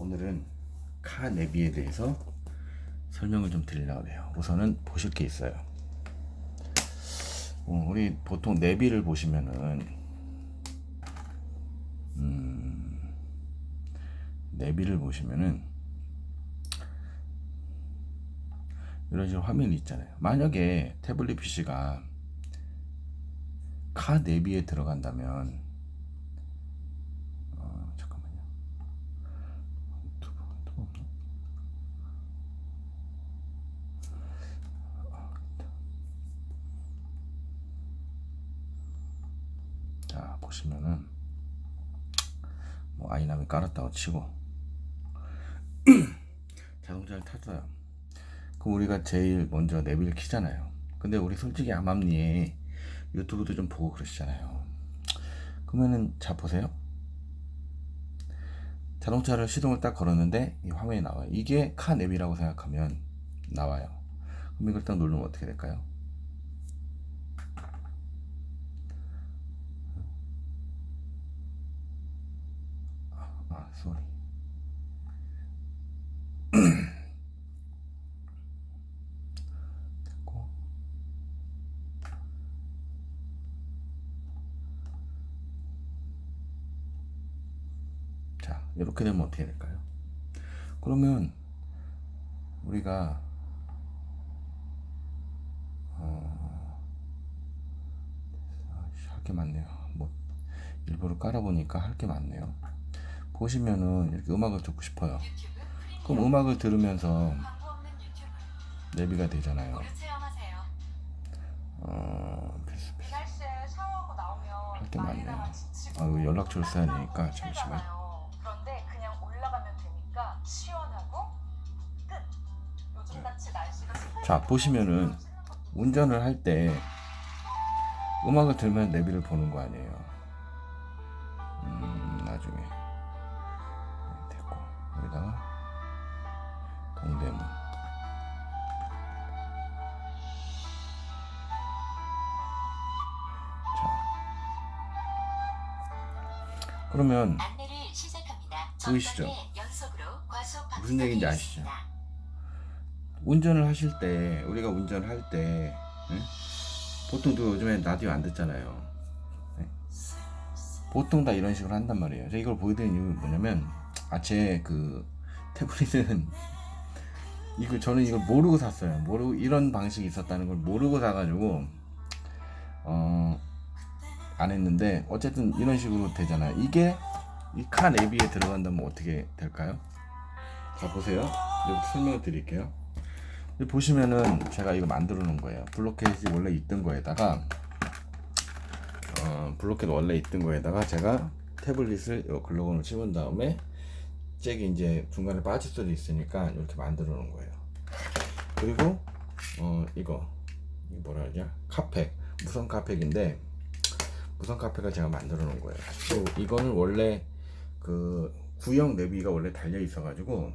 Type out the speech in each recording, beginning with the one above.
오늘은 카 내비에 대해서 설명을 좀 드리려고 해요. 우선은 보실 게 있어요. 어, 우리 보통 내비를 보시면은 음, 내비를 보시면은 이런 식으로 화면이 있잖아요. 만약에 태블릿 PC가 카 내비에 들어간다면 어, 잠깐만요. 유튜브, 유튜브 없나? 아, 있다. 자 보시면은 뭐 아이남이 깔았다고 치고 자동차를 탔어요. 그럼 우리가 제일 먼저 내비를 키잖아요. 근데 우리 솔직히 암암리에 유튜브도 좀 보고 그러시잖아요. 그러면은 자 보세요. 자동차를 시동을 딱 걸었는데 이 화면이 나와요. 이게 카 내비라고 생각하면 나와요. 그럼 이걸 딱 누르면 어떻게 될까요? 아, 쏘리. 됐고. 자, 이렇게 되면 어떻게 될까요? 그러면 우리가 어, 할게 많네요. 뭐 일부러 깔아보니까 할 게 많네요. 보시면은 이렇게 음악을 듣고 싶어요. 그럼 음악을 들으면서 내비가 되잖아요. 어, 할게 많네요. 아, 이거 연락처를 써야 되니까 잠시만. 힘들잖아요. 그런데 그냥 올라가면 되니까 시원하고 끝. 요즘 같이 날씨가 자, 보시면은 운전을 할 때 음악을 들으면 내비를 보는 거 아니에요. 그러면. 보이시죠? 무슨 얘기인지 아시죠? 운전을 하실 때 우리가 운전을 할때 보통 또 요즘에 라디오 안 듣잖아요. 예? 보통 다 이런 식으로 한단 말이에요. 제가 이걸 보여드리는 이유는 뭐냐면 아제 그 태블릿은 이거 저는 이걸 모르고 샀어요. 모르고 이런 방식이 있었다는 걸 모르고 사가지고 어 안 했는데 어쨌든 이런 식으로 되잖아요. 이게 이카 내비에 들어간다면 어떻게 될까요? 자 보세요. 여기 설명을 드릴게요. 보시면은 제가 이거 만들어 놓은 거예요. 블로켓이 원래 있던 거에다가 어, 블로켓 원래 있던 거에다가 제가 태블릿을 요 글로건을 집은 다음에 잭이 이제 중간에 빠질 수도 있으니까 이렇게 만들어 놓은 거예요. 그리고 어 이거 이 뭐라 그러냐 카팩 무선 카팩인데 무선 카팩을 제가 만들어 놓은 거예요. 또 이거는 원래 그 구형 내비가 원래 달려 있어 가지고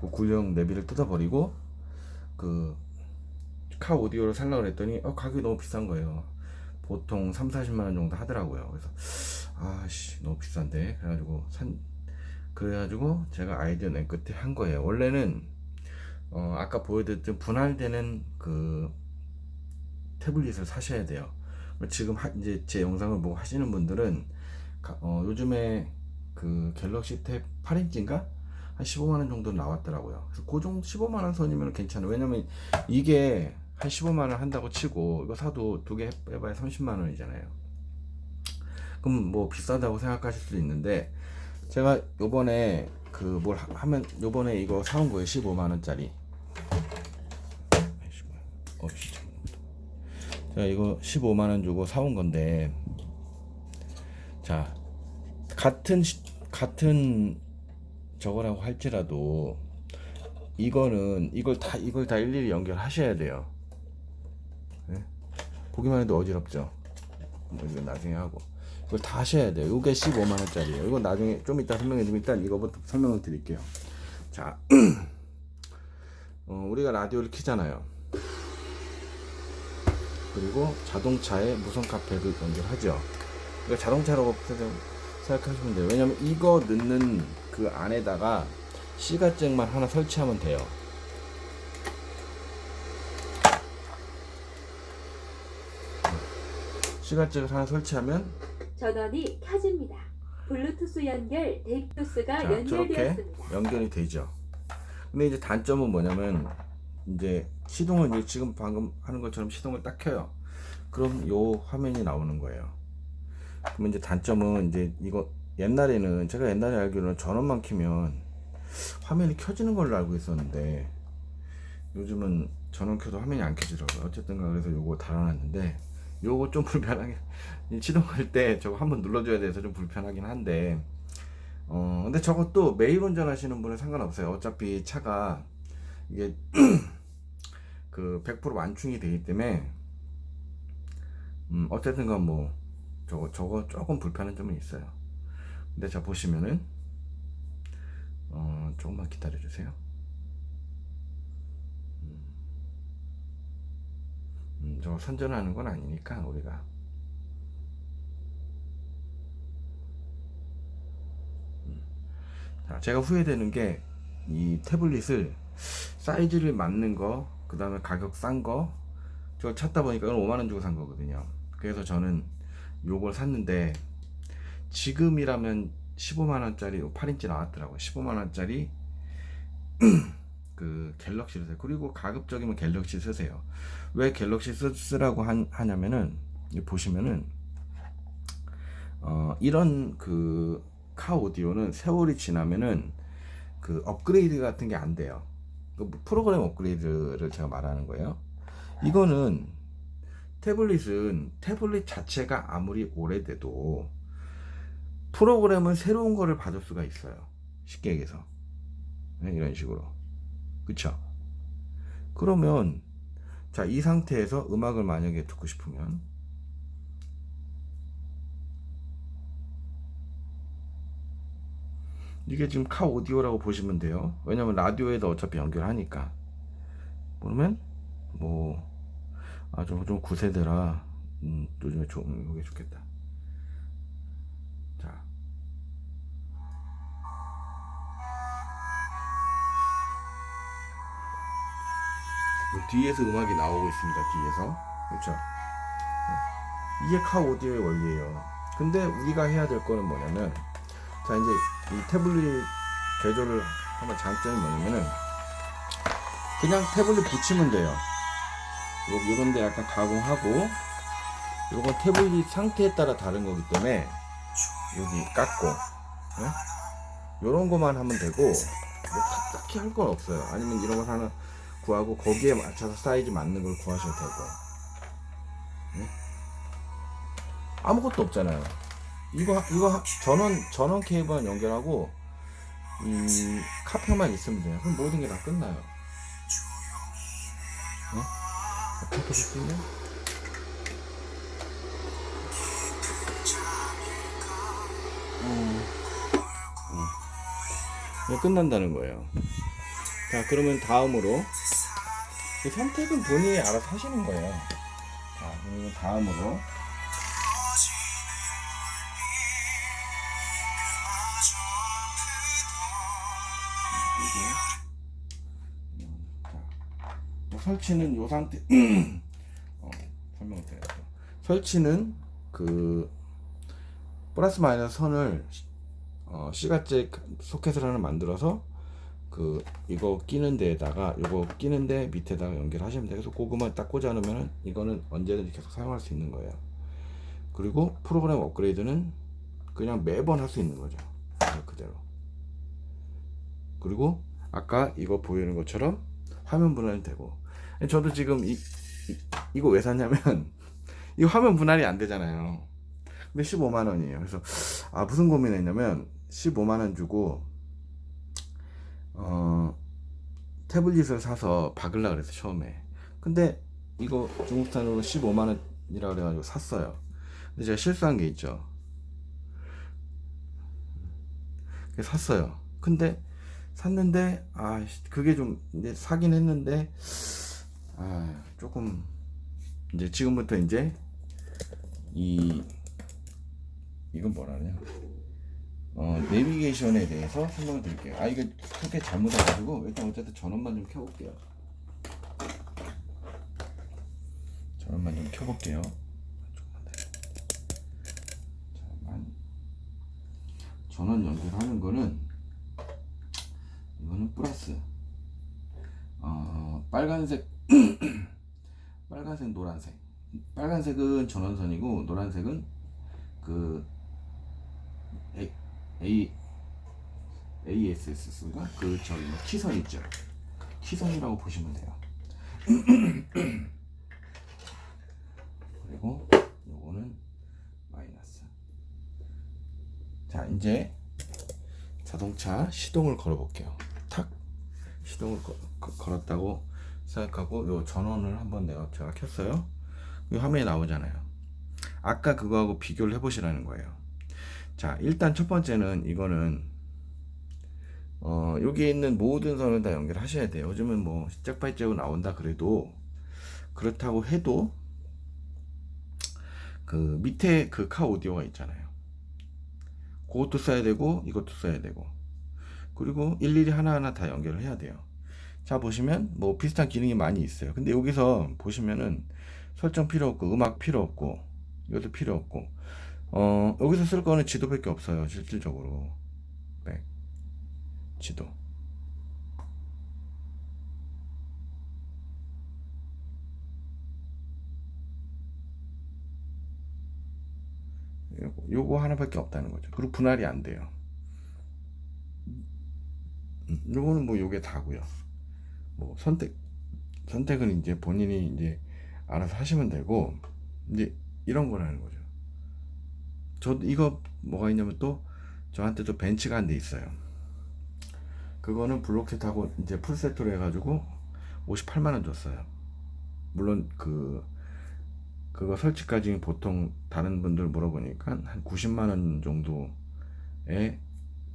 그 구형 내비를 뜯어버리고 그 카 오디오를 살려고 그랬더니 어, 가격이 너무 비싼 거예요. 보통 3, 40만 원 정도 하더라고요. 그래서 아씨 너무 비싼데 그래가지고 산 그래가지고 제가 아이디어 낸 끝에 한 거예요. 원래는 어, 아까 보여드렸던 분할되는 그 태블릿을 사셔야 돼요. 지금 하, 이제 제 영상을 보고 하시는 분들은 가- 어, 요즘에 그 갤럭시 탭 8인치인가 한 15만 원 정도 나왔더라고요. 그래서 그 정도 15만 원 선이면 괜찮아요. 왜냐면 이게 한 15만 원 한다고 치고 이거 사도 두개 빼봐야 30만 원이잖아요. 그럼 뭐 비싸다고 생각하실 수도 있는데 제가 요번에 그 뭘 하면 요번에 이거 사온 거예요. 15만 원짜리. 어, 진짜. 제가 이거 15만 원 주고 사온 건데 자 같은 시- 같은 저거라고 할지라도 이거는 이걸 다 이걸 다 일일이 연결하셔야 돼요. 네? 보기만 해도 어지럽죠. 뭐 이거 나중에 하고 이걸 다 하셔야 돼요. 이게 15만 원짜리예요. 이건 나중에 좀 이따 설명해 드리면 일단 이거부터 설명을 드릴게요. 자, 어, 우리가 라디오를 키잖아요. 그리고 자동차에 무선 카페를 연결하죠. 이거 자동차라고 생각하시면 돼요. 왜냐면 이거 넣는 그 안에다가 시가잭만 하나 설치하면 돼요. 시가잭을 하나 설치하면 전원이 켜집니다. 블루투스 연결 데이투스가 연결되었습니다. 연결이 되죠. 근데 이제 단점은 뭐냐면 이제 시동을 지금 방금 하는 것처럼 시동을 딱 켜요. 그럼 요 화면이 나오는 거예요. 그러면 이제 단점은 이제 이거 옛날에는 제가 옛날에 알기로는 전원만 켜면 화면이 켜지는 걸로 알고 있었는데 요즘은 전원 켜도 화면이 안 켜지더라고요. 어쨌든가 그래서 요거 달아놨는데 요거 좀 불편하게 시동할 때 저거 한번 눌러줘야 돼서 좀 불편하긴 한데 어 근데 저것도 매일 운전하시는 분은 상관없어요. 어차피 차가 이게 그 100% 완충이 되기 때문에 음 어쨌든간 뭐 저거 저거 조금 불편한 점은 있어요. 근데 자 보시면은 어 조금만 기다려 주세요. 음, 음, 저거 선전하는 건 아니니까 우리가 자, 제가 후회되는 게 이 태블릿을 사이즈를 맞는 거, 그 다음에 가격 싼 거, 저 찾다 보니까 이건 5만원 주고 산 거거든요. 그래서 저는 요걸 샀는데, 지금이라면 15만원짜리, 8인치 나왔더라고요. 15만원짜리 그 갤럭시를 사요. 그리고 가급적이면 갤럭시 쓰세요. 왜 갤럭시 쓰, 쓰라고 한- 하냐면은, 보시면은, 어, 이런 그 카 오디오는 세월이 지나면은 그 업그레이드 같은 게 안 돼요. 그 프로그램 업그레이드를 제가 말하는 거예요. 이거는 태블릿은 태블릿 자체가 아무리 오래돼도 프로그램은 새로운 거를 받을 수가 있어요. 쉽게 얘기해서. 네, 이런 식으로. 그쵸? 그러면 자, 이 상태에서 음악을 만약에 듣고 싶으면 이게 지금 카 오디오라고 보시면 돼요. 왜냐면 라디오에도 어차피 연결하니까. 그러면 뭐 아 좀 좀 구세대라 음, 요즘에 좀 이게 좋겠다. 자. 요 뒤에서 음악이 나오고 있습니다. 뒤에서 그렇죠. 네. 이게 카 오디오의 원리예요. 근데 우리가 해야 될 거는 뭐냐면 자 이제 이 태블릿 개조를 하면 장점이 뭐냐면은 그냥 태블릿 붙이면 돼요. 요 요런데 약간 가공하고 요건 태블릿 상태에 따라 다른 거기 때문에 여기 깎고 예? 요런 거만 하면 되고 뭐 딱- 딱히 할 건 없어요. 아니면 이런 거 하나 구하고 거기에 맞춰서 사이즈 맞는 걸 구하셔도 되고 예? 아무것도 없잖아요. 이거 이거 전원 전원 케이블 연결하고 이 카페만 있으면 돼요. 그럼 모든 게 다 끝나요. 어? 카페. 음. 음. 이게 끝난다는 거예요. 자, 그러면 다음으로 이 선택은 본인이 알아서 하시는 거예요. 자, 그리고 다음으로 설치는 요 상태 어, 설명을 드려야죠. 설치는 그 플러스 마이너스 선을 어, C가잭 소켓을 하나 만들어서 그 이거 끼는 데에다가 이거 끼는 데 밑에다가 연결하시면 돼요. 그래서 고구마 딱 꽂아 놓으면은 이거는 언제든지 계속 사용할 수 있는 거예요. 그리고 프로그램 업그레이드는 그냥 매번 할 수 있는 거죠. 그대로. 그리고 아까 이거 보이는 것처럼 화면 분할이 되고 저도 지금 이, 이 이 거 왜 샀냐면 이 화면 분할이 안 되잖아요. 근데 15만 원이에요. 그래서 아 무슨 고민했냐면 15만 원 주고 어 태블릿을 사서 박으려 그래서 처음에. 근데 이거 중국산으로 15만 원이라 그래가지고 샀어요. 근데 제가 실수한 게 있죠. 샀어요. 근데 샀는데 아 그게 좀 사긴 했는데 아 조금 이제 지금부터 이제 이 이건 뭐라 그러냐 어, 내비게이션에 대해서 설명을 드릴게요. 아 이거 크게 잘못 해가지고 일단 어쨌든 전원만 좀 켜볼게요. 전원만 좀 켜볼게요. 전원 연결하는 거는 이거는 플러스. 어, 빨간색, 빨간색, 노란색. 빨간색은 전원선이고 노란색은 그 A, A ASS가 그 저기 뭐 키선 있죠. 키선이라고 보시면 돼요. 그리고 요거는 마이너스. 자 이제 자동차 시동을 걸어 볼게요. 탁 시동을 거- 거- 걸었다고 생각하고 요 전원을 한번 내가 제가 켰어요. 이 화면에 나오잖아요. 아까 그거하고 비교를 해보시라는 거예요. 자, 일단 첫 번째는 이거는 어, 여기 있는 모든 선을 다 연결하셔야 돼요. 요즘은 뭐 짝발제고 나온다 그래도 그렇다고 해도 그 밑에 그 카 오디오가 있잖아요. 그것도 써야 되고 이것도 써야 되고 그리고 일일이 하나하나 다 연결을 해야 돼요. 자 보시면 뭐 비슷한 기능이 많이 있어요. 근데 여기서 보시면은 설정 필요 없고 음악 필요 없고 이것도 필요 없고. 어 여기서 쓸 거는 지도밖에 없어요 실질적으로. 백. 지도. 요거, 하나밖에 없다는 거죠. 그리고 분할이 안 돼요. 음, 요거는 뭐 요게 다고요 뭐 선택 선택은 이제 본인이 이제 알아서 하시면 되고 이제 이런 거라는 거죠. 저 이거 뭐가 있냐면 또 저한테도 벤치가 한 대 있어요. 그거는 블록셋하고 이제 풀세트로 해가지고 58만 원 줬어요. 물론 그 그거 설치까지 보통 다른 분들 물어보니까 한 90만 원 정도의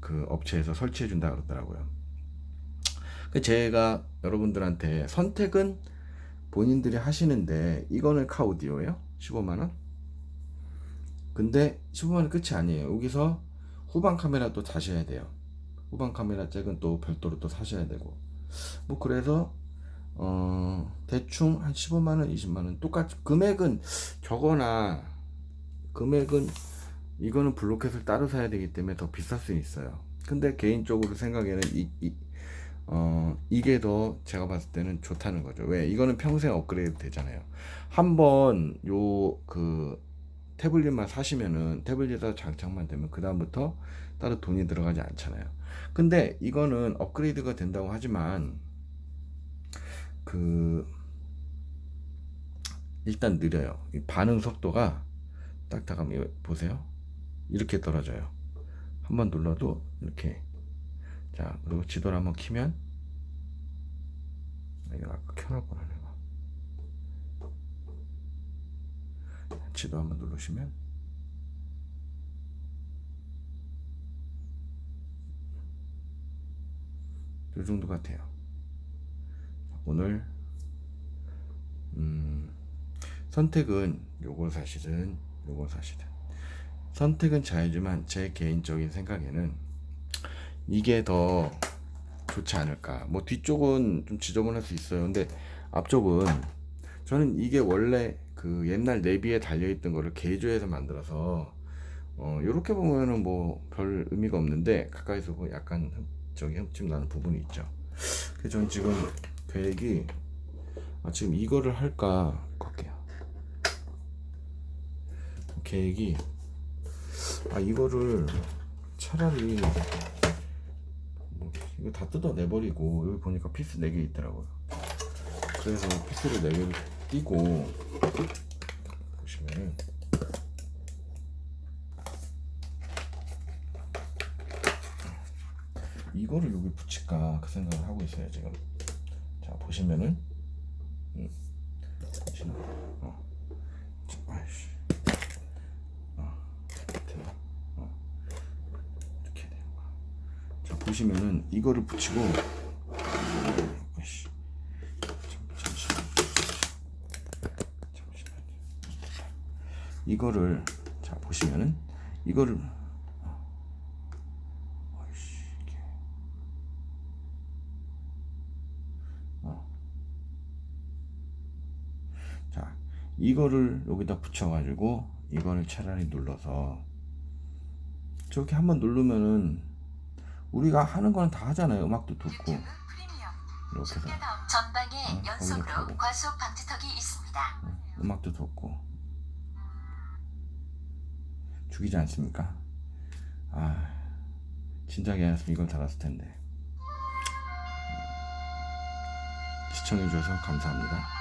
그 업체에서 설치해 준다 그러더라고요. 그 제가 여러분들한테 선택은 본인들이 하시는데 이거는 카오디오예요? 15만 원? 근데 15만 원 끝이 아니에요. 여기서 후방 카메라도 사셔야 돼요. 후방 카메라 잭은 또 별도로 또 사셔야 되고 뭐 그래서 어 대충 한 15만 원, 20만 원 똑같이 금액은 저거나 금액은 이거는 블로켓을 따로 사야 되기 때문에 더 비쌀 수 있어요. 근데 개인적으로 생각에는 이, 이 어, 이게 더 제가 봤을 때는 좋다는 거죠. 왜? 이거는 평생 업그레이드 되잖아요. 한번 요 그 태블릿만 사시면은 태블릿에다 장착만 되면 그다음부터 따로 돈이 들어가지 않잖아요. 근데 이거는 업그레이드가 된다고 하지만 그 일단 느려요. 이 반응 속도가 딱딱하면 보세요. 이렇게 떨어져요. 한번 눌러도 이렇게 자 그리고 지도를 한번 키면 아, 이거 아까 켜놨구나 내가. 지도 한번 누르시면 이 정도 같아요. 오늘 음, 선택은 요걸 사시든 요걸 사시든 선택은 자유지만 제 개인적인 생각에는 이게 더 좋지 않을까. 뭐 뒤쪽은 좀 지저분할 수 있어요. 근데 앞쪽은 저는 이게 원래 그 옛날 내비에 달려있던 거를 개조해서 만들어서 어 요렇게 보면은 뭐 별 의미가 없는데 가까이서 보면 약간 흠- 저기 흠집 나는 부분이 있죠. 그래서 저는 지금 계획이 아 지금 이거를 할까 볼게요. 계획이 아 이거를 차라리 뭐 이거 다 뜯어내버리고 여기 보니까 피스 4개 있더라고요. 그래서 피스를 4개를 띄고 보시면은 이거를 여기 붙일까 그 생각을 하고 있어요 지금. 자 보시면은. 음, 보시나 어. 보시면은 이거를 붙이고 이거를 자 보시면은 이거를 어, 어. 자 이거를 여기다 붙여가지고 이거를 차라리 눌러서 저렇게 한번 누르면은 우리가 하는 거는 다 하잖아요. 음악도 듣고. 이렇게 해서 전방에 어, 연속으로 과속 방지턱이 있습니다. 음악도 듣고 죽이지 않습니까? 아 진작에 알았으면 이걸 달았을 텐데 시청해주셔서 감사합니다.